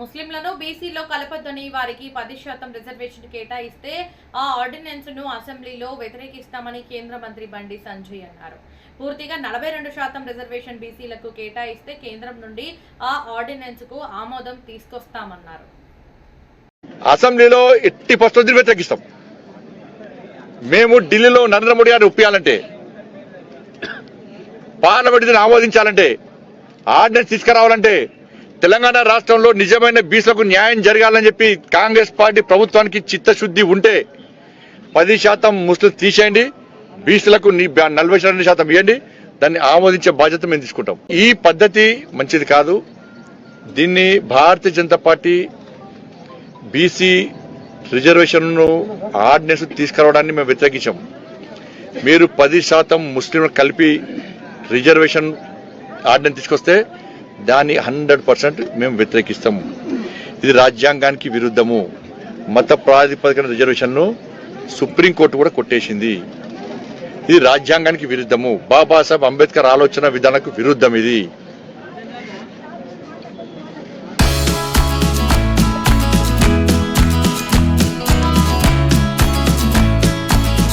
ముస్లింలను బీసీలో కలపొద్దని వారికి పది శాతం రిజర్వేషన్ కేటాయిస్తే ఆ ఆర్డినెన్స్ను అసెంబ్లీలో వ్యతిరేకిస్తామని కేంద్ర మంత్రి బండి సంజయ్ అన్నారు. పూర్తిగా నలభై రెండు శాతం రిజర్వేషన్ బీసీలకు కేటాయిస్తే కేంద్రం నుండి ఆ ఆర్డినెన్స్కు ఆమోదం తీసుకొస్తామన్నారు. అసెంబ్లీలో ఎట్టి పరిస్థితులు వ్యతిరేకిస్తాం. మేము ఢిల్లీలో నరేంద్ర మోడీ గారిని ఒప్పియాలంటే పార్లమెంట్ ఆమోదించాలంటే ఆర్డినెన్స్ తీసుకురావాలంటే తెలంగాణ రాష్ట్రంలో నిజమైన బీసీలకు న్యాయం జరగాలని చెప్పి కాంగ్రెస్ పార్టీ ప్రభుత్వానికి చిత్తశుద్ధి ఉంటే పది శాతం ముస్లిం తీసేయండి బీసీలకు నీ- నలభై రెండు శాతం ఇవ్వండి దాన్ని ఆమోదించే బాధ్యత మేము తీసుకుంటాం. ఈ పద్ధతి మంచిది కాదు. దీన్ని భారతీయ జనతా పార్టీ బీసీ రిజర్వేషన్ను ఆర్డినెన్స్ తీసుకురావడాన్ని మేము వ్యతిరేకించాం. మీరు పది శాతం ముస్లింలు కలిపి రిజర్వేషన్ ఆర్డినెన్స్ తీసుకొస్తే దాన్ని హండ్రెడ్ పర్సెంట్ మేము వ్యతిరేకిస్తాము. ఇది రాజ్యాంగానికి విరుద్ధము. మత ప్రాతిపదికన రిజర్వేషన్ను సుప్రీంకోర్టు కూడా కొట్టేసింది. ఇది రాజ్యాంగానికి విరుద్ధము. బాబాసాహెబ్ అంబేద్కర్ ఆలోచన విధానకు విరుద్ధం ఇది.